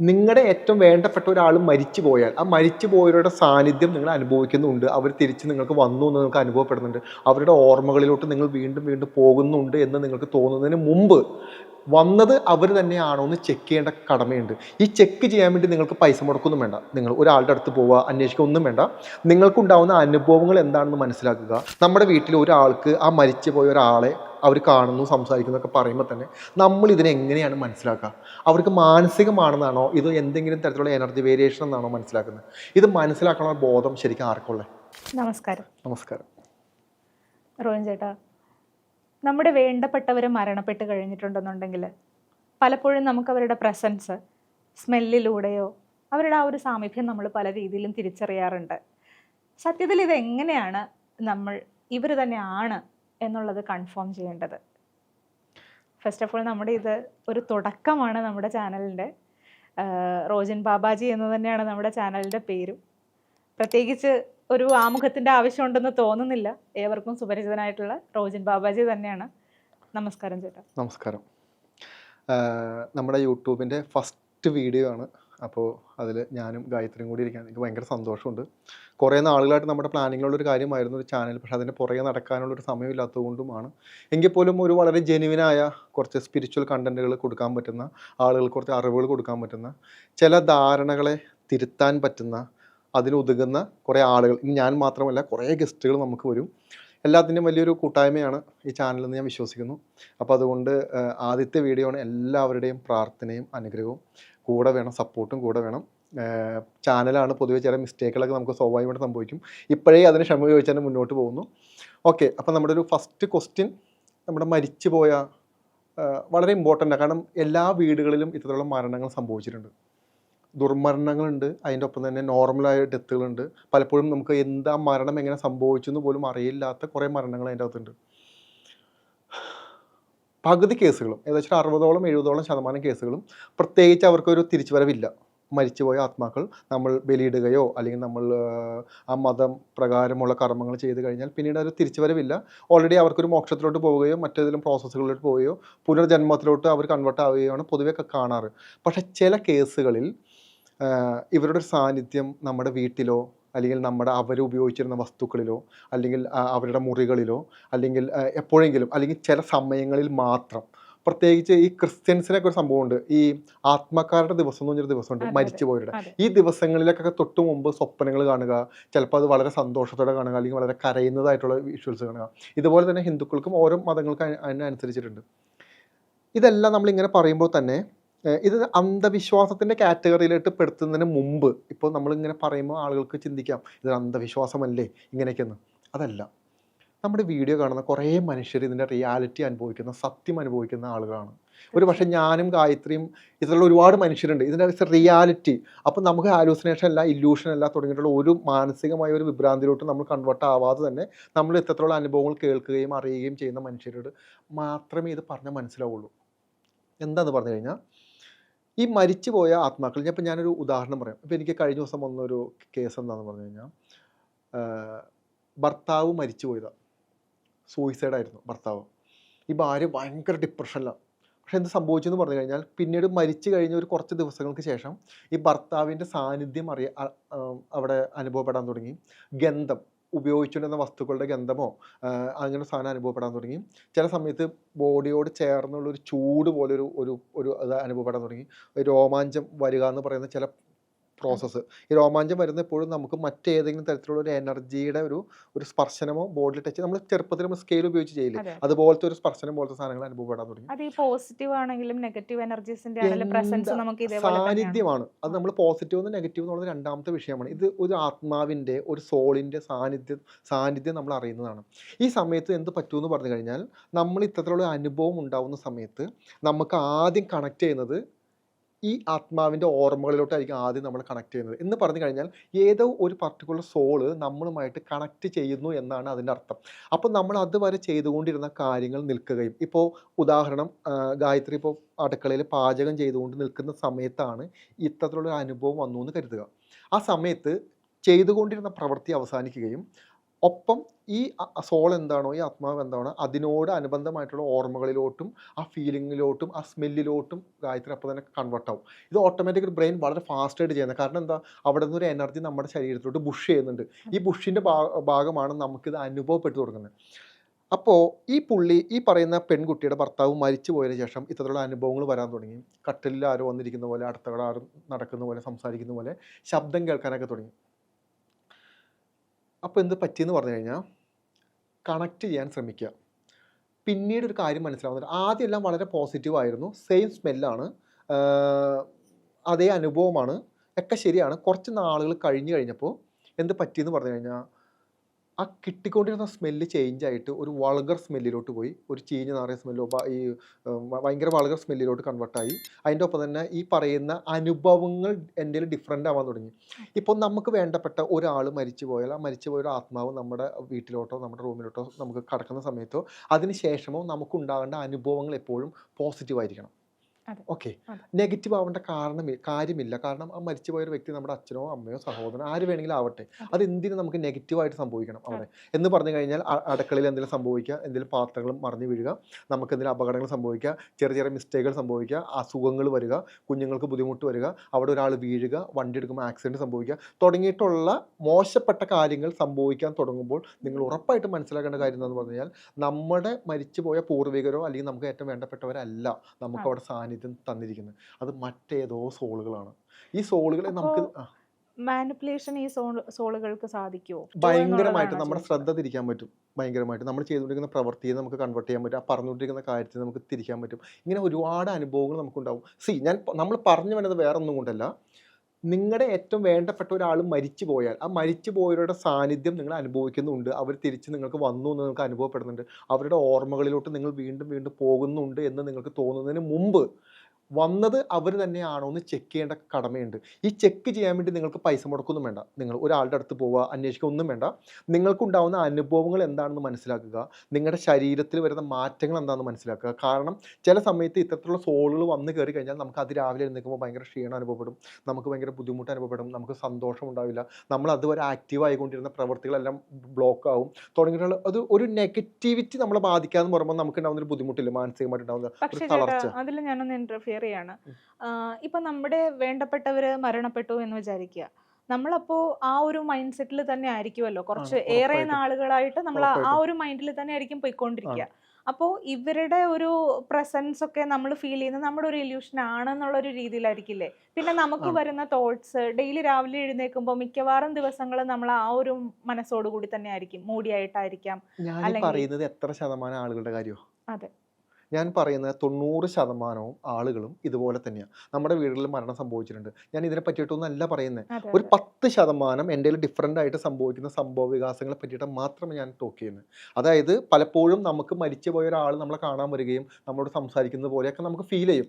നിങ്ങളുടെ ഏറ്റവും വേണ്ടപ്പെട്ട ഒരാൾ മരിച്ചു പോയാൽ ആ മരിച്ചു പോയവരുടെ സാന്നിധ്യം നിങ്ങൾ അനുഭവിക്കുന്നുണ്ട്. അവർ തിരിച്ച് നിങ്ങൾക്ക് വന്നു എന്ന് നിങ്ങൾക്ക് അനുഭവപ്പെടുന്നുണ്ട്. അവരുടെ ഓർമ്മകളിലോട്ട് നിങ്ങൾ വീണ്ടും വീണ്ടും പോകുന്നുണ്ട് എന്ന് നിങ്ങൾക്ക് തോന്നുന്നതിന് മുമ്പ് വന്നത് അവർ തന്നെയാണോ എന്ന് ചെക്ക് ചെയ്യേണ്ട കടമയുണ്ട്. ഈ ചെക്ക് ചെയ്യാൻ വേണ്ടി നിങ്ങൾക്ക് പൈസ മുടക്കൊന്നും വേണ്ട. നിങ്ങൾ ഒരാളുടെ അടുത്ത് പോവുക അന്വേഷിക്കുക ഒന്നും വേണ്ട. നിങ്ങൾക്കുണ്ടാവുന്ന അനുഭവങ്ങൾ എന്താണെന്ന് മനസ്സിലാക്കുക. നമ്മുടെ വീട്ടിൽ ഒരാൾക്ക് ആ മരിച്ചു പോയ ഒരാളെ അവർ കാണുന്നു സംസാരിക്കുന്നു ഒക്കെ പറയുമ്പോൾ തന്നെ നമ്മൾ ഇതിനെ എങ്ങനെയാണ് മനസ്സിലാക്കുക? അവർക്ക് മാനസികമാണെന്നാണോ? ഇത് എന്തെങ്കിലും തരത്തിലുള്ള എനർജി വേരിയേഷൻ എന്നാണോ മനസ്സിലാക്കുന്നത്? ഇത് മനസ്സിലാക്കാനുള്ള ബോധം ശരിക്കും ആർക്കുള്ളേ? നമസ്കാരം. നമസ്കാരം. റോയിൻ ചേട്ടാ നമ്മുടെ വേണ്ടപ്പെട്ടവർ മരണപ്പെട്ട് കഴിഞ്ഞിട്ടുണ്ടെന്നുണ്ടെങ്കിൽ പലപ്പോഴും നമുക്ക് അവരുടെ പ്രസൻസ് സ്മെല്ലിലൂടെയോ അവരുടെ ആ ഒരു സാമീപ്യം നമ്മൾ പല രീതിയിലും തിരിച്ചറിയാറുണ്ട്. സത്യത്തിൽ ഇത് എങ്ങനെയാണ് നമ്മൾ ഇവർ തന്നെയാണ് എന്നുള്ളത് കൺഫേം ചെയ്യേണ്ടത്? ഫസ്റ്റ് ഓഫ് ഓൾ നമ്മുടെ ഇത് ഒരു തുടക്കമാണ് നമ്മുടെ ചാനലിന്റെ റോജൻ ബാബാജി എന്ന് തന്നെയാണ് നമ്മുടെ ചാനലിന്റെ പേരും. പ്രത്യേകിച്ച് ഒരു ആമുഖത്തിന്റെ ആവശ്യമുണ്ടെന്ന് തോന്നുന്നില്ല. ഏവർക്കും സുപരിചിതനായിട്ടുള്ള റോജൻ ബാബാജി തന്നെയാണ്. നമസ്കാരം ചേട്ടാ. നമസ്കാരം. നമ്മുടെ യൂട്യൂബിന്റെ ഫസ്റ്റ് വീഡിയോ ആണ്. അപ്പോൾ അതിൽ ഞാനും ഗായത്രിയും കൂടി ഇരിക്കാൻ എനിക്ക് ഭയങ്കര സന്തോഷമുണ്ട്. കുറേ നാളുകളായിട്ട് നമ്മുടെ പ്ലാനിങ്ങിലുള്ള ഒരു കാര്യമായിരുന്നു ഒരു ചാനൽ പക്ഷേ അതിന്റെ പുറകെ നടക്കാനുള്ള ഒരു സമയമില്ലാത്തതുകൊണ്ടുമാണ്. എങ്കിൽ പോലും ഒരു വളരെ ജെനുവിനായ കുറച്ച് സ്പിരിച്വൽ കണ്ടന്റുകൾ കൊടുക്കാൻ പറ്റുന്ന ആളുകൾക്ക് കുറച്ച് അറിവുകൾ കൊടുക്കാൻ പറ്റുന്ന ചില ധാരണകളെ തിരുത്താൻ പറ്റുന്ന അതിനൊതുങ്ങുന്ന കുറേ ആളുകൾ. ഇനി ഞാൻ മാത്രമല്ല കുറേ ഗസ്റ്റുകൾ നമുക്ക് വരും. എല്ലാത്തിന്റെയും വലിയൊരു കൂട്ടായ്മയാണ് ഈ ചാനലെന്ന് ഞാൻ വിശ്വസിക്കുന്നു. അപ്പോൾ അതുകൊണ്ട് ആദ്യത്തെ വീഡിയോ ആണ് എല്ലാവരുടെയും പ്രാർത്ഥനയും അനുഗ്രഹവും. കൂടെ വേണം സപ്പോർട്ടും കൂടെ വേണം. ചാനലാണ് പൊതുവെ ചില മിസ്റ്റേക്കുകളൊക്കെ നമുക്ക് സ്വാഭാവികമായിട്ട് സംഭവിക്കും. ഇപ്പോഴേ അതിന് ക്ഷമ ചോദിച്ചാൽ മുന്നോട്ട് പോകുന്നു. ഓക്കെ അപ്പോൾ നമ്മുടെ ഒരു ഫസ്റ്റ് ക്വസ്റ്റ്യൻ നമ്മുടെ മരിച്ചു പോയ വളരെ ഇമ്പോർട്ടന്റ് കാരണം എല്ലാ വീടുകളിലും ഇത്തരത്തിലുള്ള മരണങ്ങൾ സംഭവിച്ചിട്ടുണ്ട്. ദുർമരണങ്ങളുണ്ട്. അതിന്റെ ഒപ്പം തന്നെ നോർമലായ ഡെത്തുകളുണ്ട് പലപ്പോഴും നമുക്ക് എന്താ മരണം എങ്ങനെ സംഭവിച്ചു എന്ന് പോലും അറിയില്ലാത്ത കുറേ മരണങ്ങൾ അതിന്റെ അകത്തുണ്ട്. പകുതി കേസുകളും ഏകദേശം അറുപതോളം എഴുപതോളം ശതമാനം കേസുകളും പ്രത്യേകിച്ച് അവർക്കൊരു തിരിച്ചുവരവില്ല. മരിച്ചുപോയ ആത്മാക്കൾ നമ്മൾ ബലിയിടുകയോ അല്ലെങ്കിൽ നമ്മൾ ആ മതം പ്രകാരമുള്ള കർമ്മങ്ങൾ ചെയ്ത് കഴിഞ്ഞാൽ പിന്നീട് ഒരു തിരിച്ചുവരവില്ല. ഓൾറെഡി അവർക്കൊരു മോക്ഷത്തിലോട്ട് പോവുകയോ മറ്റേതെങ്കിലും പ്രോസസ്സുകളിലോട്ട് പോവുകയോ പുനർജന്മത്തിലോട്ട് അവർ കൺവേർട്ട് ആവുകയാണ് പൊതുവെ കാണാറ്. പക്ഷേ ചില കേസുകളിൽ ഇവരുടെ സാന്നിധ്യം നമ്മുടെ വീട്ടിലോ അല്ലെങ്കിൽ നമ്മുടെ അവർ ഉപയോഗിച്ചിരുന്ന വസ്തുക്കളിലോ അല്ലെങ്കിൽ അവരുടെ മുറികളിലോ അല്ലെങ്കിൽ എപ്പോഴെങ്കിലും അല്ലെങ്കിൽ ചില സമയങ്ങളിൽ മാത്രം. പ്രത്യേകിച്ച് ഈ ക്രിസ്ത്യൻസിനൊക്കെ ഒരു സംഭവമുണ്ട്. ഈ ആത്മക്കാരുടെ ദിവസം എന്ന് പറഞ്ഞൊരു ദിവസമുണ്ട് മരിച്ചു പോയവരുടെ മരിച്ചുപോയവരുടെ. ഈ ദിവസങ്ങളിലൊക്കെ തൊട്ട് മുമ്പ് സ്വപ്നങ്ങൾ കാണുക ചിലപ്പോൾ അത് വളരെ സന്തോഷത്തോടെ കാണുക അല്ലെങ്കിൽ വളരെ കരയുന്നതായിട്ടുള്ള വിഷ്വൽസ് കാണുക. ഇതുപോലെ തന്നെ ഹിന്ദുക്കൾക്കും ഓരോ മതങ്ങൾക്കും അതി- അതിനനുസരിച്ചിട്ടുണ്ട്. ഇതെല്ലാം നമ്മളിങ്ങനെ പറയുമ്പോൾ തന്നെ ഇത് അന്ധവിശ്വാസത്തിന്റെ കാറ്റഗറിയിലോട്ട് പെടുത്തുന്നതിന് മുമ്പ് ഇപ്പോൾ നമ്മളിങ്ങനെ പറയുമ്പോൾ ആളുകൾക്ക് ചിന്തിക്കാം ഇത് അന്ധവിശ്വാസമല്ലേ? ഇങ്ങനെയൊക്കെയെന്ന്. അതല്ല. നമ്മുടെ വീഡിയോ കാണുന്ന കുറേ മനുഷ്യർ ഇതിന്റെ റിയാലിറ്റി അനുഭവിക്കുന്ന സത്യം അനുഭവിക്കുന്ന ആളുകളാണ്. ഒരു പക്ഷേ ഞാനും ഗായത്രിയും ഇതിലുള്ള ഒരുപാട് മനുഷ്യരുണ്ട്. ഇതിന്റെ റിയാലിറ്റി. അപ്പം നമുക്ക് ഹാലൂസിനേഷൻ അല്ല ഇല്യൂഷൻ അല്ല തുടങ്ങിയിട്ടുള്ള ഒരു മാനസികമായ ഒരു വിഭ്രാന്തിയിലോട്ട് നമ്മൾ കൺവേർട്ട് ആവാതെ തന്നെ നമ്മൾ ഇത്തരത്തിലുള്ള അനുഭവങ്ങൾ കേൾക്കുകയും അറിയുകയും ചെയ്യുന്ന മനുഷ്യരോട് മാത്രമേ ഇത് പറഞ്ഞാൽ മനസ്സിലാവുള്ളൂ. എന്താന്ന് പറഞ്ഞു കഴിഞ്ഞാൽ ഈ മരിച്ചു പോയ ആത്മാക്കൾ ഞാൻ ഇപ്പം ഞാനൊരു ഉദാഹരണം പറയാം. ഇപ്പം എനിക്ക് കഴിഞ്ഞ ദിവസം വന്നൊരു കേസ് എന്താണെന്ന് പറഞ്ഞു കഴിഞ്ഞാൽ ഭർത്താവ് മരിച്ചു പോയതാണ് സൂയിസൈഡായിരുന്നു ഭർത്താവ്. ഈ ഭാര്യ ഭയങ്കര ഡിപ്രഷനിലാണ് പക്ഷെ എന്ത് സംഭവിച്ചു എന്ന് പറഞ്ഞു കഴിഞ്ഞാൽ പിന്നീട് മരിച്ചു കഴിഞ്ഞ ഒരു കുറച്ച് ദിവസങ്ങൾക്ക് ശേഷം ഈ ഭർത്താവിന്റെ സാന്നിധ്യം അറിയ അവിടെ അനുഭവപ്പെടാൻ തുടങ്ങി. ഗന്ധം. ഉപയോഗിച്ചുകൊണ്ടിരുന്ന വസ്തുക്കളുടെ ഗന്ധമോ അങ്ങനെ സാധനം അനുഭവപ്പെടാൻ തുടങ്ങി. ചില സമയത്ത് ബോഡിയോട് ചേർന്നുള്ള ഒരു ചൂട് പോലൊരു ഒരു ഒരു അനുഭവപ്പെടാൻ തുടങ്ങി. രോമാഞ്ചം വരിക എന്ന് പറയുന്ന ചില പ്രോസസ്സ് ഈ രോമാഞ്ചം വരുന്ന എപ്പോഴും നമുക്ക് മറ്റേതെങ്കിലും തരത്തിലുള്ള ഒരു എനർജിയുടെ ഒരു ഒരു സ്പർശനമോ ബോഡിൽ ടച്ച് നമ്മൾ ചെറുപ്പത്തിൽ നമ്മൾ സ്കെയിൽ ഉപയോഗിച്ച് ചെയ്യില്ല? അതെ. അതുപോലത്തെ ഒരു സ്പർശനം പോലത്തെ സാധനങ്ങൾ അനുഭവപ്പെടാൻ തുടങ്ങി. അത് ഈ പോസിറ്റീവ് ആണെങ്കിലും നെഗറ്റീവ് എനർജീസിന്റെ ആണെങ്കിലും പ്രസൻസ് നമുക്ക് സാന്നിധ്യമാണ്. അത് നമ്മൾ പോസിറ്റീവ് എന്ന് നെഗറ്റീവ് എന്നുള്ളത് രണ്ടാമത്തെ വിഷയമാണ്. ഇത് ഒരു ആത്മാവിന്റെ ഒരു സോളിന്റെ സാന്നിധ്യം സാന്നിധ്യം നമ്മൾ അറിയുന്നതാണ്. ഈ സമയത്ത് എന്ത് പറ്റുമെന്ന് പറഞ്ഞു കഴിഞ്ഞാൽ നമ്മൾ ഇത്തരത്തിലുള്ള അനുഭവം ഉണ്ടാവുന്ന സമയത്ത് നമുക്ക് ആദ്യം കണക്ട് ചെയ്യുന്നത് ഈ ആത്മാവിന്റെ ഓർമ്മകളിലോട്ടായിരിക്കും ആദ്യം നമ്മൾ കണക്ട് ചെയ്യുന്നത്. എന്ന് പറഞ്ഞു കഴിഞ്ഞാൽ ഏതോ ഒരു പർട്ടിക്കുലർ സോൾ നമ്മളുമായിട്ട് കണക്ട് ചെയ്യുന്നു എന്നാണ് അതിന്റെ അർത്ഥം. അപ്പോൾ നമ്മൾ അതുവരെ ചെയ്തുകൊണ്ടിരുന്ന കാര്യങ്ങൾ നിൽക്കുകയും ഇപ്പോൾ ഉദാഹരണം ഗായത്രി ഇപ്പോൾ അടുക്കളയിൽ പാചകം ചെയ്തുകൊണ്ട് നിൽക്കുന്ന സമയത്താണ് ഇത്തരത്തിലുള്ള അനുഭവം വന്നു എന്ന് കരുതുക. ആ സമയത്ത് ചെയ്തുകൊണ്ടിരുന്ന പ്രവൃത്തി അവസാനിക്കുകയും ഒപ്പം ഈ സോൾ എന്താണോ ഈ ആത്മാവ് എന്താണോ അതിനോട് അനുബന്ധമായിട്ടുള്ള ഓർമ്മകളിലോട്ടും ആ ഫീലിങ്ങിലോട്ടും ആ സ്മെല്ലിലോട്ടും ഗായത്രി അപ്പോൾ തന്നെ കൺവേർട്ട് ആവും. ഇത് ഓട്ടോമാറ്റിക് ബ്രെയിൻ വളരെ ഫാസ്റ്റായിട്ട് ചെയ്യുന്നത്. കാരണം എന്താ? അവിടെ നിന്ന് ഒരു എനർജി നമ്മുടെ ശരീരത്തിലോട്ട് ബുഷ് ചെയ്യുന്നുണ്ട്. ഈ ബുഷിന്റെ ഭാഗമാണ് നമുക്കിത് അനുഭവപ്പെട്ടു തുടങ്ങുന്നത് അപ്പോൾ ഈ പുള്ളി ഈ പറയുന്ന പെൺകുട്ടിയുടെ ഭർത്താവ് മരിച്ചു പോയതിന് ശേഷം ഇത്തരത്തിലുള്ള അനുഭവങ്ങൾ വരാൻ തുടങ്ങി. കട്ടിലിൽ ആരോ വന്നിരിക്കുന്ന പോലെ അടുത്തകളാരും നടക്കുന്ന പോലെ സംസാരിക്കുന്ന പോലെ ശബ്ദം കേൾക്കാനൊക്കെ തുടങ്ങി. അപ്പോൾ എന്ത് പറ്റിയെന്ന് പറഞ്ഞു കഴിഞ്ഞാൽ കണക്ട് ചെയ്യാൻ ശ്രമിക്കുക. പിന്നീട് ഒരു കാര്യം മനസ്സിലാവുന്നുണ്ട്. ആദ്യം എല്ലാം വളരെ പോസിറ്റീവ് ആയിരുന്നു. സെയിം സ്മെല്ലാണ് അതേ അനുഭവമാണ്. ഒക്കെ ശരിയാണ്. കുറച്ച് നാളുകൾ കഴിഞ്ഞ് കഴിഞ്ഞപ്പോൾ എന്ത് പറ്റിയെന്ന് പറഞ്ഞു കഴിഞ്ഞാൽ ആ കിട്ടിക്കൊണ്ടിരുന്ന സ്മെല്ല് ചേഞ്ച് ആയിട്ട് ഒരു വൾഗർ സ്മെല്ലിലോട്ട് പോയി. ഒരു ചീഞ്ഞ നാറിയ സ്മെല്ലോ ഈ ഭയങ്കര വൾഗർ സ്മെല്ലിലോട്ട് കൺവേർട്ടായി അതിന്റെ ഒപ്പം തന്നെ ഈ പറയുന്ന അനുഭവങ്ങൾ എന്റെ ഡിഫറെന്റ് ആവാൻ തുടങ്ങി. ഇപ്പോൾ നമുക്ക് വേണ്ടപ്പെട്ട ഒരാൾ മരിച്ചു പോയാൽ ആ മരിച്ചു പോയ ഒരു ആത്മാവ് നമ്മുടെ വീട്ടിലോട്ടോ നമ്മുടെ റൂമിലോട്ടോ നമുക്ക് കടക്കുന്ന സമയത്തോ അതിന് ശേഷമോ നമുക്കുണ്ടാകേണ്ട അനുഭവങ്ങൾ എപ്പോഴും പോസിറ്റീവ് ആയിരിക്കണം. അതെ. ഓക്കെ. നെഗറ്റീവ് ആവേണ്ട കാരണം കാര്യമില്ല. കാരണം ആ മരിച്ചു പോയ ഒരു വ്യക്തി നമ്മുടെ അച്ഛനോ അമ്മയോ സഹോദരനോ ആര് വേണമെങ്കിലും ആവട്ടെ. അത്. എന്തിനു നമുക്ക് നെഗറ്റീവായിട്ട് സംഭവിക്കണം അവിടെ? എന്ന് പറഞ്ഞു കഴിഞ്ഞാൽ അടുക്കളയിൽ എന്തെങ്കിലും സംഭവിക്കുക എന്തെങ്കിലും പാത്രങ്ങൾ മറിഞ്ഞു വീഴുക നമുക്ക് എന്തെങ്കിലും അപകടങ്ങൾ സംഭവിക്കുക ചെറിയ ചെറിയ മിസ്റ്റേക്കുകൾ സംഭവിക്കുക അസുഖങ്ങൾ വരിക കുഞ്ഞുങ്ങൾക്ക് ബുദ്ധിമുട്ട് വരിക അവിടെ ഒരാൾ വീഴുക വണ്ടി എടുക്കുമ്പോൾ ആക്സിഡന്റ് സംഭവിക്കുക തുടങ്ങിയിട്ടുള്ള മോശപ്പെട്ട കാര്യങ്ങൾ സംഭവിക്കാൻ തുടങ്ങുമ്പോൾ നിങ്ങൾ ഉറപ്പായിട്ട് മനസ്സിലാക്കേണ്ട കാര്യം എന്ന് പറഞ്ഞു കഴിഞ്ഞാൽ നമ്മുടെ മരിച്ചുപോയ പൂർവികരോ അല്ലെങ്കിൽ നമുക്ക് ഏറ്റവും വേണ്ടപ്പെട്ടവരല്ല. നമുക്ക് അവിടെ സാന്നിധ്യം തന്നിരിക്കുന്നത്. അത് മറ്റേതോ സോളുകളാണ്. ഈ സോളുകളെ നമുക്ക് മാനിപ്പുലേഷൻ ഈ സോളുകൾക്ക് സാധിക്കുമോ ഭയങ്കരമായിട്ട് നമ്മുടെ ശ്രദ്ധ തിരിക്കാൻ പറ്റും. ഭയങ്കരമായിട്ട് നമ്മൾ ചെയ്തുകൊണ്ടിരിക്കുന്ന പ്രവൃത്തിയെ നമുക്ക് കൺവേർട്ട് ചെയ്യാൻ പറ്റും. ആ പറഞ്ഞുകൊണ്ടിരിക്കുന്ന കാര്യത്തിൽ നമുക്ക് തിരിക്കാൻ പറ്റും. ഇങ്ങനെ ഒരുപാട് അനുഭവങ്ങൾ നമുക്കുണ്ടാവും. സി ഞാൻ നമ്മൾ പറഞ്ഞു വരുന്നത് വേറെ ഒന്നും കൊണ്ടല്ല. നിങ്ങളുടെ ഏറ്റവും വേണ്ടപ്പെട്ട ഒരാൾ മരിച്ചു പോയാൽ ആ മരിച്ചു പോയവരുടെ സാന്നിധ്യം നിങ്ങൾ അനുഭവിക്കുന്നുണ്ട്. അവർ തിരിച്ച് നിങ്ങൾക്ക് വന്നു എന്ന് നിങ്ങൾക്ക് അനുഭവപ്പെടുന്നുണ്ട്. അവരുടെ ഓർമ്മകളിലോട്ട് നിങ്ങൾ വീണ്ടും വീണ്ടും പോകുന്നുണ്ട് എന്ന് നിങ്ങൾക്ക് തോന്നുന്നതിന് മുമ്പ് വന്നത് അവർ തന്നെയാണോ എന്ന് ചെക്ക് ചെയ്യേണ്ട കടമയുണ്ട്. ഈ ചെക്ക് ചെയ്യാൻ വേണ്ടി നിങ്ങൾക്ക് പൈസ മുടക്കൊന്നും വേണ്ട. നിങ്ങൾ ഒരാളുടെ അടുത്ത് പോവുക അന്വേഷിക്കുക ഒന്നും വേണ്ട. നിങ്ങൾക്കുണ്ടാവുന്ന അനുഭവങ്ങൾ എന്താണെന്ന് മനസ്സിലാക്കുക. നിങ്ങളുടെ ശരീരത്തിൽ വരുന്ന മാറ്റങ്ങൾ എന്താണെന്ന് മനസ്സിലാക്കുക. കാരണം ചില സമയത്ത് ഇത്തരത്തിലുള്ള സോളുകൾ വന്നു കയറി കഴിഞ്ഞാൽ നമുക്ക് അത് രാവിലെ എഴുന്നേൽക്കുമ്പോൾ ഭയങ്കര ക്ഷീണം അനുഭവപ്പെടും. നമുക്ക് ഭയങ്കര ബുദ്ധിമുട്ട് അനുഭവപ്പെടും. നമുക്ക് സന്തോഷം ഉണ്ടാവില്ല. നമ്മൾ അതുവരെ ആക്റ്റീവ് ആയിക്കൊണ്ടിരുന്ന പ്രവൃത്തികളെല്ലാം ബ്ലോക്ക് ആവും. തുടങ്ങിയിട്ടുള്ള അത് ഒരു നെഗറ്റിവിറ്റി നമ്മളെ ബാധിക്കാന്ന് പറയുമ്പോൾ നമുക്ക് ഉണ്ടാവുന്ന ഒരു ബുദ്ധിമുട്ടില്ല? മാനസികമായിട്ട് ഉണ്ടാവുന്ന ഒരു തളർച്ച. അതിൽ ഞാനൊന്ന് ഇന്റർഫിയർ ചെയ്യാണ് ഉം. ഇപ്പൊ നമ്മുടെ വേണ്ടപ്പെട്ടവര് മരണപ്പെട്ടു എന്ന് വിചാരിക്കുക. നമ്മളപ്പോ ആ ഒരു മൈൻഡ് സെറ്റിൽ തന്നെ ആയിരിക്കുമല്ലോ കുറച്ച് ഏറെ. നാളുകളായിട്ട് നമ്മൾ ആ ഒരു മൈൻഡിൽ തന്നെ ആയിരിക്കും പോയിക്കൊണ്ടിരിക്കുക. അപ്പോ ഇവരുടെ ഒരു പ്രസൻസ് ഒക്കെ നമ്മൾ ഫീൽ ചെയ്യുന്നത് നമ്മുടെ ഒരു ഇല്യൂഷൻ ആണെന്നുള്ള ഒരു രീതിയിലായിരിക്കില്ലേ? പിന്നെ നമുക്ക് വരുന്ന തോട്ട്സ് ഡെയിലി രാവിലെ എഴുന്നേൽക്കുമ്പോൾ മിക്കവാറും ദിവസങ്ങൾ നമ്മൾ ആ ഒരു മനസ്സോടുകൂടി തന്നെ ആയിരിക്കും. മൂടിയായിട്ടായിരിക്കാം ഞാൻ അല്ലെങ്കിൽ- പറയുന്നത് എത്ര ശതമാനം ആളുകളുടെ കാര്യമോ അതെ. ഞാൻ പറയുന്നത് തൊണ്ണൂറ് ശതമാനവും ആളുകളും ഇതുപോലെ തന്നെയാണ് നമ്മുടെ വീടുകളിൽ മരണം സംഭവിച്ചിട്ടുണ്ട്. ഞാൻ ഇതിനെ പറ്റിയിട്ടൊന്നല്ല പറയുന്നത് ഒരു പത്ത് ശതമാനം എന്റെ ഡിഫറെന്റ് ആയിട്ട് സംഭവിക്കുന്ന സംഭവ വികാസങ്ങളെ പറ്റിയിട്ട് മാത്രമേ ഞാൻ ടോക്ക് ചെയ്യുന്നത് അതായത് പലപ്പോഴും നമുക്ക് മരിച്ചു പോയ ഒരാൾ നമ്മളെ കാണാൻ വരികയും നമ്മളോട് സംസാരിക്കുന്നത് പോലെയൊക്കെ നമുക്ക് ഫീൽ ചെയ്യും.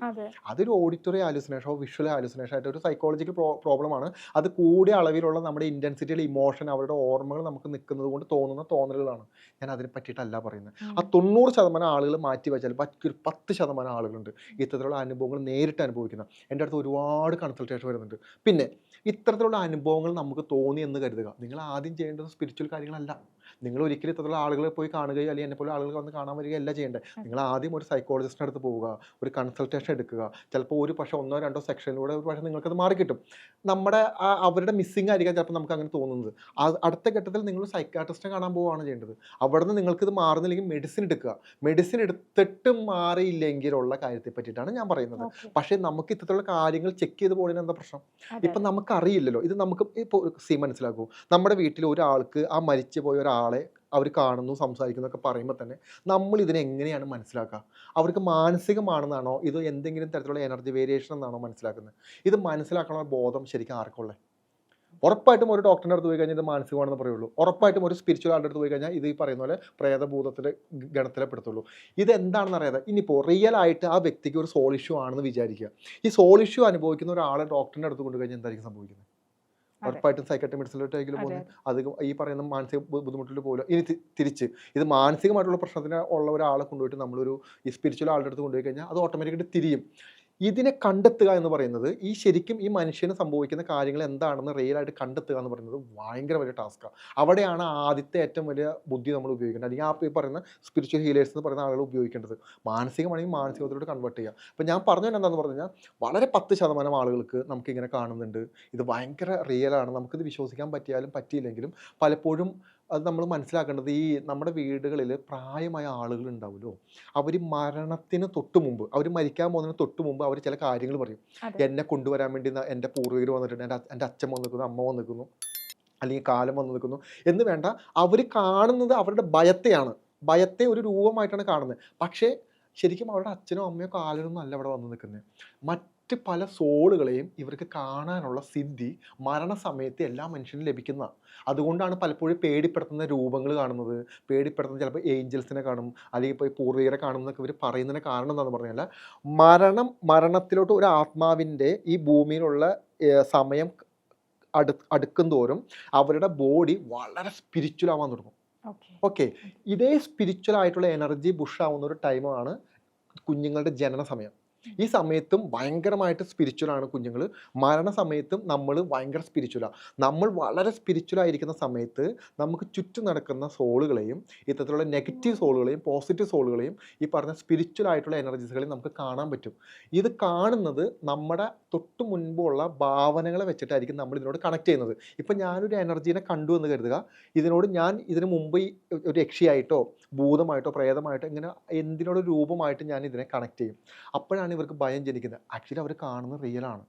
അതൊരു ഓഡിറ്ററി ആലുസിനേഷനോ വിഷ്വൽ ആലുസിനേഷൻ ആയിട്ട് ഒരു സൈക്കോളജിക്കൽ പ്രോബ്ലമാണ് അത് കൂടിയ അളവിലുള്ള നമ്മുടെ ഇന്റൻസിറ്റിയിൽ ഇമോഷൻ അവരുടെ ഓർമ്മകൾ നമുക്ക് നിൽക്കുന്നത് കൊണ്ട് തോന്നുന്ന തോന്നലുകളാണ്. ഞാൻ അതിനെ പറ്റിയിട്ടല്ല പറയുന്നത് ആ തൊണ്ണൂറ് ശതമാനം ആളുകൾ മാറ്റി വെച്ചാൽ ബാക്കി ഒരു പത്ത് ശതമാനം ആളുകളുണ്ട്. ഇത്തരത്തിലുള്ള അനുഭവങ്ങൾ നേരിട്ട് അനുഭവിക്കുന്ന. എന്റെ അടുത്ത് ഒരുപാട് കൺസൾട്ടേഷൻ വരുന്നുണ്ട്. പിന്നെ ഇത്തരത്തിലുള്ള അനുഭവങ്ങൾ നമുക്ക് തോന്നി എന്ന് കരുതുക. നിങ്ങൾ ആദ്യം ചെയ്യേണ്ടത് സ്പിരിച്വൽ കാര്യങ്ങളല്ല. നിങ്ങൾ ഒരിക്കലും ഇത്തരത്തിലുള്ള ആളുകളെ പോയി കാണുകയോ അല്ലെങ്കിൽ എന്നെ പോലെ ആളുകൾ വന്ന് കാണാൻ വരികയല്ല ചെയ്യേണ്ടത്. നിങ്ങൾ ആദ്യം ഒരു സൈക്കോളജിസ്റ്റിന്റെ അടുത്ത് പോവുക ഒരു കൺസൾട്ടേഷൻ എടുക്കുക. ചിലപ്പോൾ ഒരു പക്ഷേ ഒന്നോ രണ്ടോ സെക്ഷനിലൂടെ ഒരു പക്ഷേ നിങ്ങൾക്കത് മാറിക്കിട്ടും. നമ്മുടെ ആ അവരുടെ മിസ്സിങ് ആയിരിക്കാം ചിലപ്പോൾ നമുക്ക് അങ്ങനെ തോന്നുന്നത്. അടുത്ത ഘട്ടത്തിൽ നിങ്ങൾ സൈക്കാട്രിസ്റ്റിനെ കാണാൻ പോവുകയാണ് ചെയ്യേണ്ടത്. അവിടെ നിന്ന് നിങ്ങൾക്കിത് മാറുന്നില്ലെങ്കിൽ മെഡിസിൻ എടുക്കുക. മെഡിസിൻ എടുത്തിട്ട് മാറിയില്ലെങ്കിലുള്ള കാര്യത്തെ പറ്റിയിട്ടാണ് ഞാൻ പറയുന്നത്. പക്ഷേ നമുക്ക് ഇത്തരത്തിലുള്ള കാര്യങ്ങൾ ചെക്ക് ചെയ്ത് പോകുന്നതിന് എന്താ പ്രശ്നം? ഇപ്പം നമുക്കറിയില്ലല്ലോ. ഇത് നമുക്ക് ഇപ്പോൾ സീ മനസ്സിലാക്കൂ. നമ്മുടെ വീട്ടിൽ ഒരാൾക്ക് ആ മരിച്ചു പോയ ഒരാളെ അവർ കാണുന്നു സംസാരിക്കുന്നു ഒക്കെ പറയുമ്പോൾ തന്നെ നമ്മൾ ഇതിനെ എങ്ങനെയാണ് മനസ്സിലാക്കുക? അവർക്ക് മാനസികമാണെന്നാണോ? ഇത് എന്തെങ്കിലും തരത്തിലുള്ള എനർജി വേരിയേഷൻ എന്നാണോ മനസ്സിലാക്കുന്നത്? ഇത് മനസ്സിലാക്കാനുള്ള ബോധം ശരിക്കും ആർക്കുള്ളത് ഉറപ്പായിട്ടും ഒരു ഡോക്ടറിന്റെ അടുത്ത് പോയി കഴിഞ്ഞാൽ ഇത് മാനസികമാണെന്ന് പറയുള്ളൂ. ഉറപ്പായിട്ടും ഒരു സ്പിരിച്വൽ ആളുടെ അടുത്ത് പോയി കഴിഞ്ഞാൽ ഇത് ഈ പറയുന്ന പോലെ പ്രേതഭൂതത്തിന്റെ ഗണത്തിലെ പെടുത്തുള്ളൂ ഇത് എന്താണെന്ന് അറിയാതെ? ഇനിയിപ്പോൾ റിയൽ ആയിട്ട് ആ വ്യക്തിക്ക് ഒരു സോൾ ഇഷ്യൂ ആണെന്ന് വിചാരിക്കുക. ഈ സോൾ ഇഷ്യൂ അനുഭവിക്കുന്ന ഒരാളെ ഡോക്ടറിന്റെ അടുത്ത് കൊണ്ടുകഴിഞ്ഞാൽ എന്തായിരിക്കും സംഭവിക്കുന്നത്. ഉറപ്പായിട്ടും സൈക്കട്രി മെഡിസിനിലോട്ടായിരിക്കും അതെ, പോകുന്നത്. അത്. ഈ പറയുന്ന മാനസിക ബുദ്ധിമുട്ടിൽ പോലും ഇനി തിരിച്ച് ഇത് മാനസികമായിട്ടുള്ള പ്രശ്നത്തിന് ഉള്ള ഒരാളെ കൊണ്ടുപോയിട്ട് നമ്മളൊരു ഈ സ്പിരിച്വൽ ആളുടെ അടുത്ത് കൊണ്ടുപോയി കഴിഞ്ഞാൽ അത് ഓട്ടോമാറ്റിക്കായിട്ട് തിരിയും. ഇതിനെ കണ്ടെത്തുക എന്ന് പറയുന്നത് ഈ ശരിക്കും ഈ മനുഷ്യന് സംഭവിക്കുന്ന കാര്യങ്ങൾ എന്താണെന്ന് റിയൽ ആയിട്ട് കണ്ടെത്തുക എന്ന് പറയുന്നത് ഭയങ്കര വലിയ ടാസ്ക്കാണ് അവിടെയാണ് ആദ്യത്തെ ഏറ്റവും വലിയ ബുദ്ധി നമ്മൾ ഉപയോഗിക്കേണ്ടത്. അല്ലെങ്കിൽ ആ ഈ പറയുന്ന സ്പിരിച്വൽ ഹീലേഴ്സ് എന്ന് പറയുന്ന ആളുകൾ ഉപയോഗിക്കേണ്ടത്. മാനസികമാണെങ്കിൽ മാനസികത്തിലോട്ട് കൺവേർട്ട് ചെയ്യുക. അപ്പം ഞാൻ പറഞ്ഞു എന്താണെന്ന് പറഞ്ഞു കഴിഞ്ഞാൽ വളരെ പത്ത് ശതമാനം ആളുകൾക്ക് നമുക്കിങ്ങനെ കാണുന്നുണ്ട്. ഇത് ഭയങ്കര റിയലാണ് നമുക്കിത് വിശ്വസിക്കാൻ പറ്റിയാലും പറ്റിയില്ലെങ്കിലും പലപ്പോഴും അത് നമ്മൾ മനസ്സിലാക്കേണ്ടത് ഈ നമ്മുടെ വീടുകളിൽ പ്രായമായ ആളുകൾ ഉണ്ടാവുമല്ലോ അവർ മരണത്തിന് തൊട്ട് മുമ്പ് അവർ മരിക്കാൻ പോകുന്നതിന് തൊട്ട് മുമ്പ് അവർ ചില കാര്യങ്ങൾ പറയും. എന്നെ കൊണ്ടുവരാൻ വേണ്ടി എന്റെ പൂർവികർ വന്നിട്ടുണ്ട് എന്റെ എന്റെ അച്ഛൻ വന്ന് നിൽക്കുന്നു അമ്മ വന്ന് നിൽക്കുന്നു അല്ലെങ്കിൽ കാലം വന്ന് നിൽക്കുന്നു എന്ന് വേണ്ട. അവർ കാണുന്നത് അവരുടെ ഭയത്തെയാണ്. ഭയത്തെ ഒരു രൂപമായിട്ടാണ് കാണുന്നത്. പക്ഷേ ശരിക്കും അവരുടെ അച്ഛനോ അമ്മയോ കാലനൊന്നും അല്ല അവിടെ വന്ന് നിൽക്കുന്നത് മറ്റ് പല സോളുകളെയും ഇവർക്ക് കാണാനുള്ള സിദ്ധി മരണസമയത്ത് എല്ലാ മനുഷ്യനും ലഭിക്കുന്നതാണ് അതുകൊണ്ടാണ് പലപ്പോഴും പേടിപ്പെടുത്തുന്ന രൂപങ്ങൾ കാണുന്നത്. പേടിപ്പെടുത്തുന്ന ചിലപ്പോൾ ഏഞ്ചൽസിനെ കാണും അല്ലെങ്കിൽ ഇപ്പോൾ പൂർവികരെ കാണും എന്നൊക്കെ ഇവർ പറയുന്നതിന് കാരണം എന്താണെന്ന് പറഞ്ഞാൽ മരണം മരണത്തിലോട്ട് ഒരു ആത്മാവിന്റെ ഈ ഭൂമിയിലുള്ള സമയം അടു അടുക്കും തോറും അവരുടെ ബോഡി വളരെ സ്പിരിച്വൽ ആവാൻ തുടങ്ങും. ഓക്കെ. ഓക്കെ. ഇതേ സ്പിരിച്വൽ ആയിട്ടുള്ള എനർജി ബുഷ് ആവുന്ന ഒരു ടൈമാണ് കുഞ്ഞുങ്ങളുടെ ജനന സമയം ഈ സമയത്തും ഭയങ്കരമായിട്ട് സ്പിരിച്വലാണ് കുഞ്ഞുങ്ങൾ മരണസമയത്തും നമ്മൾ ഭയങ്കര സ്പിരിച്വലാണ് നമ്മൾ വളരെ സ്പിരിച്വലായിരിക്കുന്ന സമയത്ത് നമുക്ക് ചുറ്റും നടക്കുന്ന സോളുകളെയും ഇത്തരത്തിലുള്ള നെഗറ്റീവ് സോളുകളെയും പോസിറ്റീവ് സോളുകളെയും ഈ പറഞ്ഞ സ്പിരിച്വൽ ആയിട്ടുള്ള എനർജീസുകളെയും നമുക്ക് കാണാൻ പറ്റും. ഇത് കാണുന്നത് നമ്മുടെ തൊട്ട് മുൻപുള്ള ഭാവനകളെ വെച്ചിട്ടായിരിക്കും നമ്മൾ ഇതിനോട് കണക്ട് ചെയ്യുന്നത്. ഇപ്പം ഞാനൊരു എനർജീനെ കണ്ടു എന്ന് കരുതുക. ഇതിനോട് ഞാൻ ഇതിന് മുമ്പ് ഒരു യക്ഷിയായിട്ടോ ഭൂതമായിട്ടോ പ്രേതമായിട്ടോ ഇങ്ങനെ എന്തിനോട് രൂപമായിട്ട് ഞാൻ ഇതിനെ കണക്ട് ചെയ്യും. അപ്പോഴാണ് ഇവർക്ക് ഭയം ജനിക്കുന്നത്. ആക്ച്വലി അവർ കാണുന്നത് റിയലാണ്